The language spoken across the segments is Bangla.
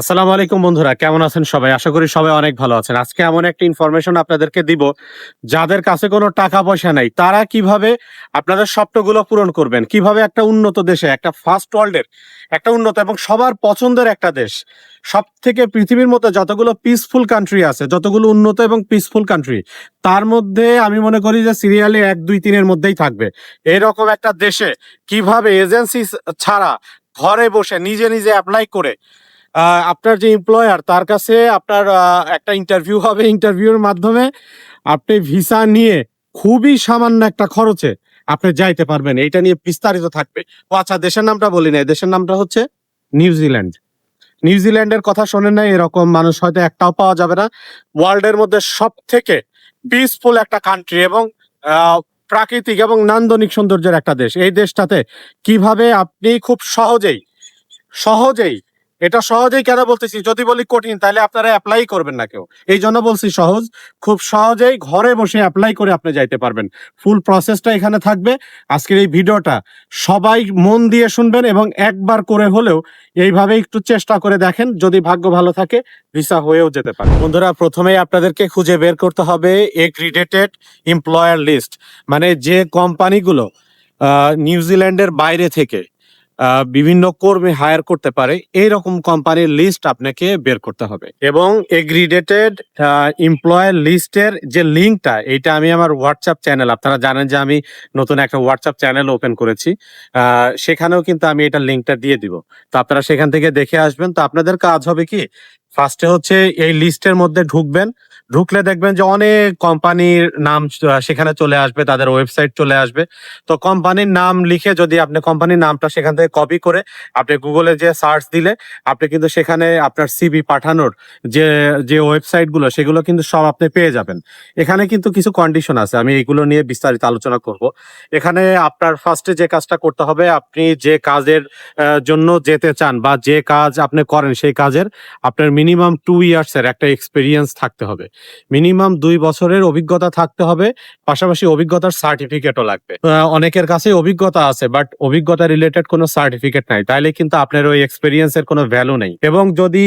আসসালামু আলাইকুম বন্ধুরা, কেমন আছেন সবাই? আশা করি সবাই অনেক ভালো আছেন। আজকে এমন একটা ইনফরমেশন আপনাদেরকে দিব, যাদের কাছে কোনো টাকা পয়সা নাই, তারা কীভাবে আপনাদের স্বপ্নগুলো পূরণ করবেন? কীভাবে একটা উন্নত দেশে, একটা ফার্স্ট ওয়ার্ল্ডের একটা উন্নত এবং সবার পছন্দের একটা দেশ সব থেকে পৃথিবীর মধ্যে যতগুলো পিসফুল কান্ট্রি আছে, যতগুলো উন্নত এবং পিসফুল কান্ট্রি তার মধ্যে আমি মনে করি যে সিরিয়ালে এক, দুই, তিনের মধ্যেই থাকবে। এরকম একটা দেশে কীভাবে এজেন্সি ছাড়া ঘরে বসে নিজে নিজে অ্যাপ্লাই করে আপনার যে এমপ্লয়ার তার কাছে আপনার একটা ইন্টারভিউ হবে ইন্টারভিউর মাধ্যমে। আপনি ভিসা নিয়ে খুবই সামান্য একটা খরচে আপনি যাইতে পারবেন। এটা নিয়ে বিস্তারিত থাকবে। ও আচ্ছা দেশের নামটা বলি না দেশের নামটা হচ্ছে নিউজিল্যান্ড নিউজিল্যান্ডের কথা শোনেন না এরকম মানুষ হয়তো একটাও পাওয়া যাবে না। ওয়ার্ল্ডের মধ্যে সব থেকে পিসফুল একটা কান্ট্রি এবং প্রাকৃতিক এবং নান্দনিক সৌন্দর্যের একটা দেশ। এই দেশটাতে কীভাবে আপনি খুব সহজেই সহজেই এটা সহজেই কেন বলতেছি? যদি বলি কঠিন, তাহলে আপনারা অ্যাপ্লাই করবেন না কেউ। এই জন্য বলছি সহজ। খুব সহজেই ঘরে বসে অ্যাপ্লাই করে আপনি যাইতে পারবেন। ফুল প্রসেসটা এখানে থাকবে। আজকের এই ভিডিওটা সবাই মন দিয়ে শুনবেন এবং একবার করে হলেও এইভাবে একটু চেষ্টা করে দেখেন, যদি ভাগ্য ভালো থাকে ভিসা হয়েও যেতে পারে। বন্ধুরা, প্রথমেই আপনাদেরকে খুঁজে বের করতে হবে এগ্রিডেটেড এমপ্লয়ার লিস্ট মানে যে কোম্পানিগুলো নিউজিল্যান্ডের বাইরে থেকে বিভিন্ন কর্মী হায়ার করতে পারে, এইরকম কোম্পানির লিস্ট আপনাকে বের করতে হবে। এবং এগ্রিডেটেড এমপ্লয়ার লিস্টের যে লিঙ্কটা এটা আমি আমার হোয়াটসঅ্যাপ চ্যানেল আপনারা জানেন যে আমি নতুন একটা হোয়াটসঅ্যাপ চ্যানেল ওপেন করেছি সেখানেও কিন্তু আমি এটা লিঙ্কটা দিয়ে দিব। তো আপনারা সেখান থেকে দেখে আসবেন। তো আপনাদের কাজ হবে কি? ফার্স্টে হচ্ছে এই লিস্টের মধ্যে ঢুকবেন ঢুকলে দেখবেন যে অনেক কোম্পানির নাম সেখানে চলে আসবে, তাদের ওয়েবসাইট চলে আসবে। তো কোম্পানির নাম লিখে যদি আপনি, কোম্পানির নামটা সেখান থেকে কপি করে আপনি গুগলে যে সার্চ দিলে, আপনি কিন্তু সেখানে আপনার সিবি পাঠানোর যে যে ওয়েবসাইটগুলো, সেগুলো কিন্তু সব আপনি পেয়ে যাবেন। এখানে কিন্তু কিছু কন্ডিশন আছে, আমি এগুলো নিয়ে বিস্তারিত আলোচনা করব। এখানে আপনার ফার্স্টে যে কাজটা করতে হবে, আপনি যে কাজের জন্য যেতে চান বা যে কাজ আপনি করেন, সেই কাজের আপনার মিনিমাম টু ইয়ার্স এর একটা এক্সপিরিয়েন্স থাকতে হবে। মিনিমাম দুই বছরের অভিজ্ঞতা থাকতে হবে, পাশাপাশি অভিজ্ঞতার সার্টিফিকেটও লাগবে। অনেকের কাছে অভিজ্ঞতা আছে বাট অভিজ্ঞতা রিলেটেড কোনো সার্টিফিকেট নাই। তাইলে কিন্তু আপনার ওই এক্সপিরিয়েন্সের কোনো ভ্যালু নেই। এবং যদি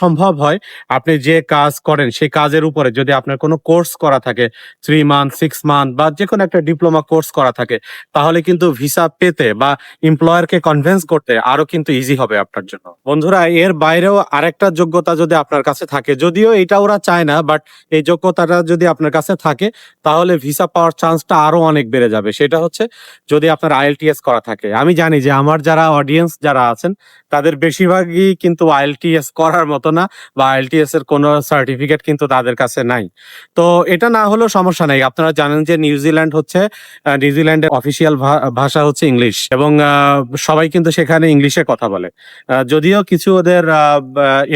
সম্ভব হয়, আপনি যে কাজ করেন, সেই কাজের উপরে যদি আপনার কোনো কোর্স করা থাকে থ্রি মান্থ সিক্স মান্থ বা যে কোনো একটা ডিপ্লোমা কোর্স করা থাকে, তাহলে কিন্তু ভিসা পেতে বা এমপ্লয়ারকে কনভিন্স করতে আরও কিন্তু ইজি হবে আপনার জন্য। বন্ধুরা, এর বাইরেও আরেকটা যোগ্যতা যদি আপনার কাছে থাকে, যদিও এটা ওরা চায় না বাট এই যোগ্যতাটা যদি আপনার কাছে থাকে, তাহলে ভিসা পাওয়ার চান্সটা আরও অনেক বেড়ে যাবে। সেটা হচ্ছে, যদি আপনার আইএলটিএস করা থাকে। আমি জানি যে আমার যারা অডিয়েন্স যারা আছেন, তাদের বেশিরভাগই কিন্তু আইএলটিএস করার মতো না বা আইএলটিএস এর কোনো সার্টিফিকেট কিন্তু তাদের কাছে নাই। তো এটা না হলেও সমস্যা নাই। আপনারা জানেন যে নিউজিল্যান্ড হচ্ছে নিউজিল্যান্ডের অফিসিয়াল ভাষা হচ্ছে ইংলিশ এবং সবাই কিন্তু সেখানে ইংলিশে কথা বলে। যদিও কিছু ওদের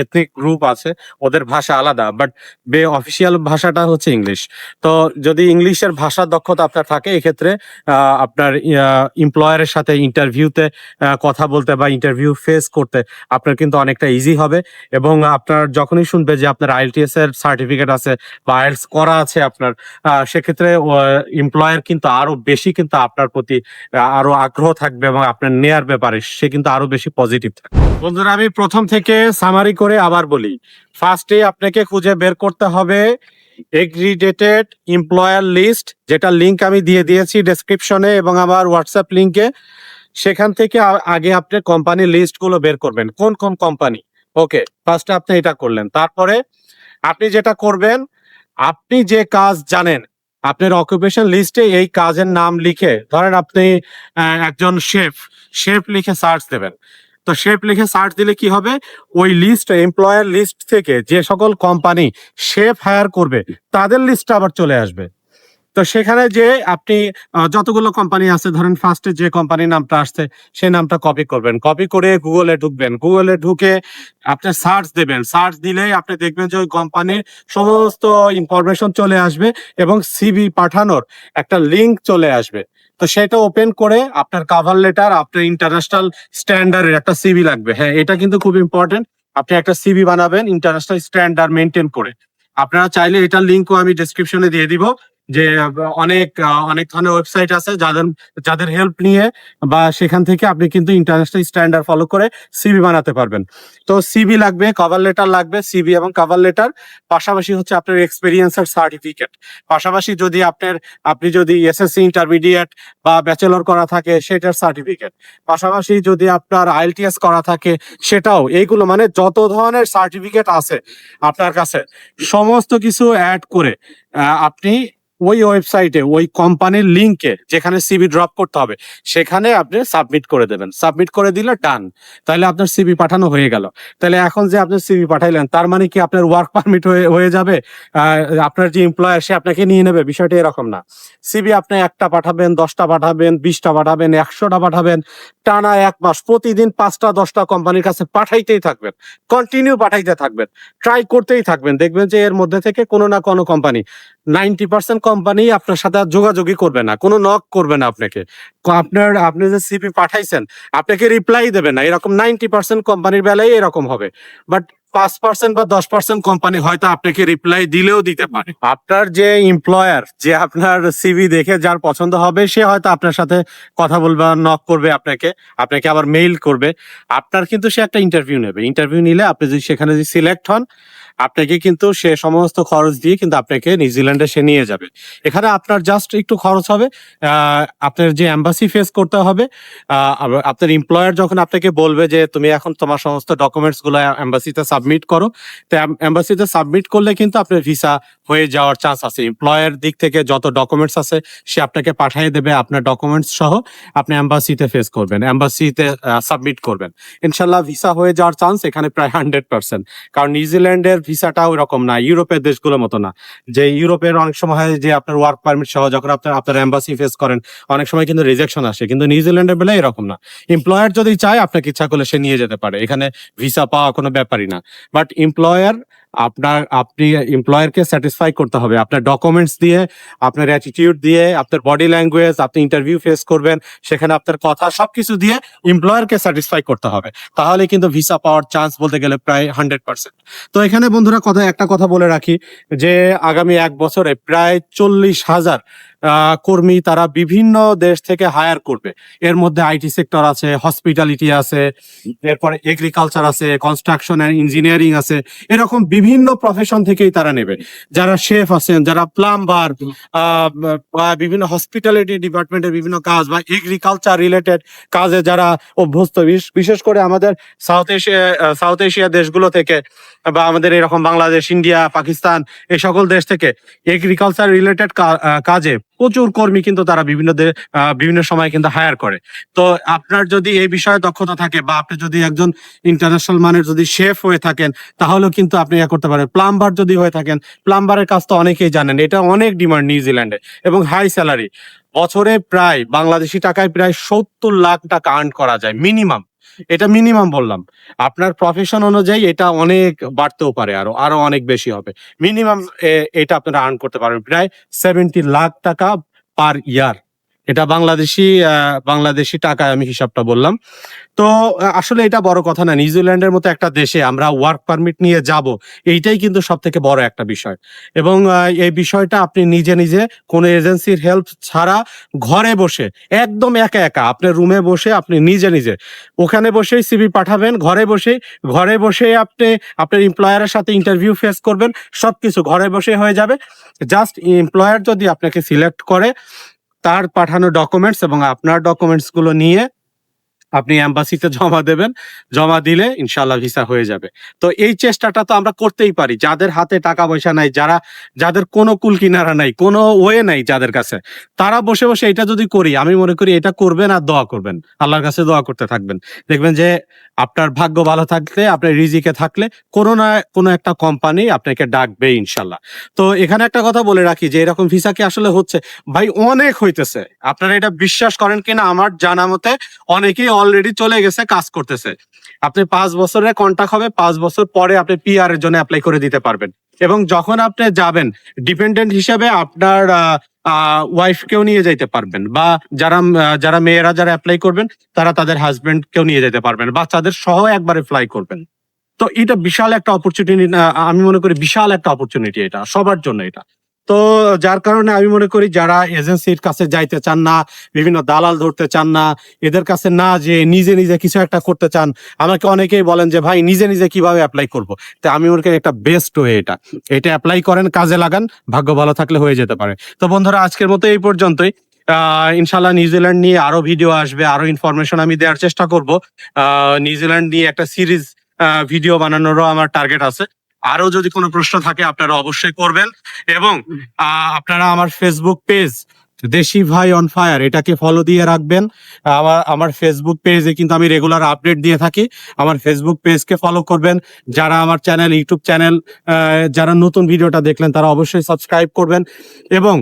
এথনিক গ্রুপ আছে, ওদের ভাষা আলাদা বাট বে অফিসিয়াল ভাষাটা হচ্ছে ইংলিশ তো যদি ইংলিশের ভাষার দক্ষতা আপনার থাকে, এক্ষেত্রে আপনার এমপ্লয়ারের সাথে ইন্টারভিউতে কথা বলতে বা ইন্টারভিউ ফেস করতে আপনার কিন্তু অনেকটা ইজি হবে। এবং আপনার যখনই শুনবে যে আপনার আইএলটিএস এর সার্টিফিকেট আছে বা আইএলস করা আছে আপনার সেক্ষেত্রে এমপ্লয়ার কিন্তু আরও বেশি কিন্তু আপনার প্রতি আরও আগ্রহ থাকবে এবং আপনার নেয়ার ব্যাপারে সে কিন্তু আরও বেশি পজিটিভ থাকবে। বন্ধুরা, আমি প্রথম থেকে সামারি করে আবার বলি। ফার্স্টে আপনাকে খুঁজে বের করতে হবে এগ্রিডেটেড এমপ্লয়ার লিস্ট যেটা লিংক আমি দিয়ে দিয়েছি ডেসক্রিপশনে এবং আমার হোয়াটসঅ্যাপ লিংকে সেখান থেকে আগে আপনি কোম্পানির লিস্টগুলো বের করবেন। কোন কোন কোম্পানি ওকে ফার্স্টে আপনি এটা করলেন। তারপরে আপনি যেটা করবেন, আপনি যে কাজ জানেন, আপনার অকুপেশন লিস্টে এই কাজের নাম লিখে, ধরেন আপনি একজন শেফ শেফ লিখে সার্চ দেবেন। তো শেফ লিখে সার্চ দিলে কি হবে? ওই লিস্ট এমপ্লয়ার লিস্ট থেকে যে সকল কোম্পানি শেফ হায়ার করবে, তাদের লিস্টটা আবার চলে আসবে। তো সেখানে যে আপনি যতগুলো কোম্পানি আছে, ধরেন ফার্স্টে যে কোম্পানির নামটা আসছে, সেই নামটা কপি করবেন। কপি করে গুগলে ঢুকবেন। গুগলে ঢুকে আপনি সার্চ দেবেন। সার্চ দিলেই আপনি দেখবেন যে ওই কোম্পানির সমস্ত ইনফরমেশন চলে আসবে এবং সিভি পাঠানোর একটা লিংক চলে আসবে। তো সেটা ওপেন করে আপনার কাভার লেটার আপনার ইন্টারন্যাশনাল স্ট্যান্ডার্ডের একটা সিভি লাগবে। হ্যাঁ এটা কিন্তু খুব ইম্পর্টেন্ট আপনি একটা সিভি বানাবেন ইন্টারন্যাশনাল স্ট্যান্ডার্ড মেনটেন করে। আপনারা চাইলে এটার লিঙ্কও আমি ডিসক্রিপশনে দিয়ে দিব। যে, অনেক অনেক ধরনের ওয়েবসাইট আছে যাদের যাদের হেল্প নিয়ে বা সেখান থেকে আপনি কিন্তু ইন্টারন্যাশনাল স্ট্যান্ডার্ড ফলো করে সিবি বানাতে পারবেন। তো সিবি লাগবে কভার লেটার লাগবে সিবি এবং কভার লেটার পাশাপাশি হচ্ছে আপনার এক্সপিরিয়েন্সের সার্টিফিকেট পাশাপাশি যদি আপনার, আপনি যদি এসএসসি ইন্টারমিডিয়েট বা ব্যাচেলর করা থাকে, সেটার সার্টিফিকেট পাশাপাশি যদি আপনার আইএলটিএস করা থাকে, সেটাও, এইগুলো মানে যত ধরনের সার্টিফিকেট আছে আপনার কাছে, সমস্ত কিছু অ্যাড করে আপনি ওই ওয়েবসাইটে ওই কোম্পানির লিঙ্কে যেখানে সিবি ড্রপ করতে হবে, সেখানে আপনি সাবমিট করে দেবেন। সাবমিট করে দিলে ডান তাহলে আপনার সিবি পাঠানো হয়ে গেল। তাহলে এখন যে আপনি সিবি পাঠাইলেন, তার মানে কি আপনার ওয়ার্ক পারমিট হয়ে যাবে? আপনার যে এমপ্লয়ার সে আপনাকে নিয়ে নেবে? বিষয়টা এরকম না। সিবি আপনি একটা পাঠাবেন, দশটা পাঠাবেন, বিশটা পাঠাবেন, একশোটা পাঠাবেন। টানা এক মাস, প্রতিদিন পাঁচটা, দশটা কোম্পানির কাছে পাঠাইতেই থাকবেন। কন্টিনিউ পাঠাইতে থাকবেন। ট্রাই করতেই থাকবেন। দেখবেন যে এর মধ্যে থেকে কোনো না কোনো কোম্পানি নাইনটি পার্সেন্ট কোম্পানি আপনার সাথে যোগাযোগই করবে না, কোনো নক করবে না আপনাকে। আপনার, আপনি যে সিপি পাঠাইছেন, আপনাকে রিপ্লাই দেবে না, এরকম নাইনটি পার্সেন্ট কোম্পানির বেলায় এরকম হবে। বাট পাঁচ পার্সেন্ট বা দশ পার্সেন্ট কোম্পানি হয়তো আপনাকে রিপ্লাই দিলেও দিতে পারে। আপনার যে এমপ্লয়ার যে আপনার সিভি দেখে যার পছন্দ হবে, সে হয়তো আপনার সাথে কথা বলবে নক করবে আপনাকে আপনাকে আবার মেইল করবে। আপনার কিন্তু সে একটা ইন্টারভিউ নেবে। ইন্টারভিউ নিলে আপনি যদি সেখানে যদি সিলেক্ট হন, আপনাকে কিন্তু সে সমস্ত খরচ দিয়ে কিন্তু আপনাকে নিউজিল্যান্ডে সে নিয়ে যাবে। এখানে আপনার জাস্ট একটু খরচ হবে। আপনার যে এম্বাসি ফেস করতে হবে আপনার এমপ্লয়ার যখন আপনাকে বলবে যে, তুমি এখন তোমার সমস্ত ডকুমেন্টসগুলো এম্বাসিতে সাবমিট করো। তো এম্বাসিতে সাবমিট করলে কিন্তু আপনার ভিসা হয়ে যাওয়ার চান্স আছে। এমপ্লয়ের দিক থেকে যত ডকুমেন্টস আছে, সে আপনাকে পাঠিয়ে দেবে আপনার ডকুমেন্টস সহ। আপনি এম্বাসিতে ফেস করবেন এম্বাসিতে সাবমিট করবেন। ইনশাল্লাহ ভিসা হয়ে যাওয়ার চান্স এখানে প্রায় হান্ড্রেড পার্সেন্ট কারণ নিউজিল্যান্ডের ভিসাটা ওই রকম না, ইউরোপের দেশগুলোর মতো না। যে ইউরোপের অনেক সময় হয় যে আপনার ওয়ার্ক পারমিট সহ যখন আপনার আপনার এম্বাসি ফেস করেন, অনেক সময় কিন্তু রিজেকশন আসে। কিন্তু নিউজিল্যান্ডের বেলায় এরকম না। এমপ্লয়ার যদি চায়, আপনাকে ইচ্ছা করলে সে নিয়ে যেতে পারে। এখানে ভিসা পাওয়া কোনো ব্যাপারই না। বাট এমপ্লয়ার আপনার, আপনি এমপ্লয়ারকে স্যাটিসফাই করতে হবে। আপনার ডকুমেন্টস দিয়ে, আপনার অ্যাটিটিউড দিয়ে, আপনার বডি ল্যাঙ্গুয়েজ আপনি ইন্টারভিউ ফেস করবেন, সেখানে আপনার কথা সবকিছু দিয়ে এমপ্লয়ারকে স্যাটিসফাই করতে হবে। তাহলে কিন্তু ভিসা পাওয়ার চান্স বলতে গেলে প্রায় হান্ড্রেড পার্সেন্ট তো এখানে বন্ধুরা কথা, একটা কথা বলে রাখি যে, আগামী এক বছরে প্রায় চল্লিশ হাজার কর্মী তারা বিভিন্ন দেশ থেকে হায়ার করবে। এর মধ্যে আইটি সেক্টর আছে হসপিটালিটি আছে, এরপরে এগ্রিকালচার আছে কনস্ট্রাকশন এন্ড ইঞ্জিনিয়ারিং আছে। এরকম বিভিন্ন প্রফেশন থেকেই তারা নেবে। যারা শেফ আছেন, যারা প্লাম্বার বা বিভিন্ন হসপিটালিটি ডিপার্টমেন্টের বিভিন্ন কাজ বা এগ্রিকালচার রিলেটেড কাজে যারা অভ্যস্ত, বিশ- বিশেষ করে আমাদের সাউথ এশিয়া সাউথ এশিয়া দেশগুলো থেকে বা আমাদের এরকম বাংলাদেশ ইন্ডিয়া পাকিস্তান এই সকল দেশ থেকে এগ্রিকালচার রিলেটেড কাজে প্রচুর কর্মী কিন্তু তারা বিভিন্ন বিভিন্ন সময় কিন্তু হায়ার করে। তো আপনার যদি এই বিষয়ে দক্ষতা থাকে বা আপনি যদি একজন ইন্টারন্যাশনাল মানের যদি শেফ হয়ে থাকেন, তাহলেও কিন্তু আপনি ইয়া করতে পারেন। প্লাম্বার যদি হয়ে থাকেন প্লাম্বারের কাজ তো অনেকেই জানেন, এটা অনেক ডিমান্ড নিউজিল্যান্ডে এবং হাই স্যালারি বছরে প্রায় বাংলাদেশি টাকায় প্রায় সত্তর লাখ টাকা আর্ন করা যায় মিনিমাম এটা মিনিমাম বললাম। আপনার প্রফেশন অনুযায়ী এটা অনেক বাড়তেও পারে আরও আরও অনেক বেশি হবে। মিনিমাম এটা আপনারা আর্ন করতে পারবেন। প্রায় সেভেন্টি লাখ টাকা পার ইয়ার এটা বাংলাদেশি বাংলাদেশি টাকায় আমি হিসাবটা বললাম। তো আসলে এটা বড় কথা না, নিউজিল্যান্ডের মতো একটা দেশে আমরা ওয়ার্ক পারমিট নিয়ে যাব, এইটাই কিন্তু সব থেকে বড় একটা বিষয়। এবং এই বিষয়টা আপনি নিজে নিজে কোনো এজেন্সির হেল্প ছাড়া ঘরে বসে, একদম একা একা আপনার রুমে বসে, আপনি নিজে নিজে, ওখানে বসেই সিভি পাঠাবেন, ঘরে বসেই, ঘরে বসে আপনি, আপনার এমপ্লয়ারের সাথে ইন্টারভিউ ফেস করবেন সব কিছু ঘরে বসে হয়ে যাবে। জাস্ট এমপ্লয়ার যদি আপনাকে সিলেক্ট করে তার পাঠানো ডকুমেন্টস এবং আপনার ডকুমেন্টসগুলো নিয়ে আপনি অ্যাম্বাসিতে জমা দেবেন, জমা দিলে ইনশাল্লাহ ভিসা হয়ে যাবে। তো এই চেষ্টাটা তো আমরা করতেই পারি, যাদের হাতে টাকা পয়সা নাই, যারা, যাদের কোনো কুল কিনারা নাই, কোনো ওয়ে নাই যাদের কাছে, তারা বসে বসে এটা যদি করি, আমি মনে করি এটা করবেন আর দোয়া করবেন। আল্লাহর কাছে দোয়া করতে থাকবেন। দেখবেন যে আপনার ভাগ্য ভালো থাকলে, আপনার রিজিকে থাকলে, কোনো না, কোনো একটা কোম্পানি আপনাকে ডাকবে ইনশাল্লাহ তো এখানে একটা কথা বলে রাখি যে এরকম ভিসা কি আসলে হচ্ছে? ভাই, অনেক হইতেছে। আপনারা এটা বিশ্বাস করেন কিনা আমার জানা মতে, অনেকেই অলরেডি চলে গেছে, কাজ করতেছে। আপনি পাঁচ বছরের কন্ট্যাক্ট হবে, পাঁচ বছর পরে আপনি পিআর এর জন্য অ্যাপ্লাই করে দিতে পারবেন। এবং যখন আপনি যাবেন ডিপেন্ডেন্ট হিসেবে আপনার ওয়াইফ কেও নিয়ে যাইতে পারবেন বা যারা যারা মেয়েরা যারা অ্যাপ্লাই করবেন, তারা তাদের হাজবেন্ড কেও নিয়ে যেতে পারবেন। বাচ্চাদের সহ একবারে ফ্লাই করবেন। তো এটা বিশাল একটা অপরচুনিটি আমি মনে করি বিশাল একটা অপরচুনিটি এটা, সবার জন্য এটা। তো যার কারণে আমি মনে করি যারা এজেন্সির কাছে যাইতে চান না, বিভিন্ন দালাল ধরতে চান না, এদের কাছে না যে নিজে নিজে কিছু একটা করতে চান, আমাকে অনেকেই বলেন যে, ভাই, নিজে নিজে কীভাবে অ্যাপ্লাই করব? তো আমি মনে করি একটা বেস্ট ওয়ে এটা। এটা অ্যাপ্লাই করেন, কাজে লাগান, ভাগ্য ভালো থাকলে হয়ে যেতে পারে। তো বন্ধুরা, আজকের মতো এই পর্যন্তই। ইনশাল্লাহ নিউজিল্যান্ড নিয়ে আরও ভিডিও আসবে, আরও ইনফরমেশন আমি দেওয়ার চেষ্টা করব। নিউজিল্যান্ড নিয়ে একটা সিরিজ ভিডিও বানানোরও আমার টার্গেট আছে। আরও যদি কোনো প্রশ্ন থাকে, আপনারা অবশ্যই করবেন। এবং আপনারা আমার ফেসবুক পেজ দেশি ভাই অন ফায়ার এটাকে ফলো দিয়ে রাখবেন। আমার আমার ফেসবুক পেজে কিন্তু আমি রেগুলার আপডেট দিয়ে থাকি। আমার ফেসবুক পেজকে ফলো করবেন। যারা আমার চ্যানেল ইউটিউব চ্যানেল যারা নতুন ভিডিওটা দেখলেন, তারা অবশ্যই সাবস্ক্রাইব করবেন। এবং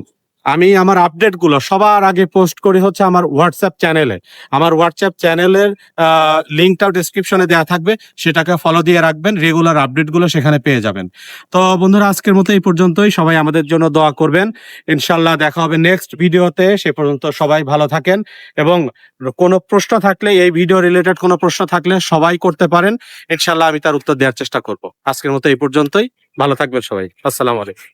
আমি আমার আপডেটগুলো সবার আগে পোস্ট করি হচ্ছে আমার হোয়াটসঅ্যাপ চ্যানেলে আমার হোয়াটসঅ্যাপ চ্যানেলের লিঙ্কটাও ডিসক্রিপশনে দেওয়া থাকবে। সেটাকে ফলো দিয়ে রাখবেন রেগুলার আপডেটগুলো সেখানে পেয়ে যাবেন। তো বন্ধুরা, আজকের মতো এই পর্যন্তই। সবাই আমাদের জন্য দোয়া করবেন। ইনশাল্লাহ দেখা হবে নেক্সট ভিডিওতে। সে পর্যন্ত সবাই ভালো থাকেন এবং কোনো প্রশ্ন থাকলে, এই ভিডিও রিলেটেড কোনো প্রশ্ন থাকলে সবাই করতে পারেন। ইনশাল্লাহ আমি তার উত্তর দেওয়ার চেষ্টা করব। আজকের মতো এই পর্যন্তই। ভালো থাকবেন সবাই। আসসালামু আলাইকুম।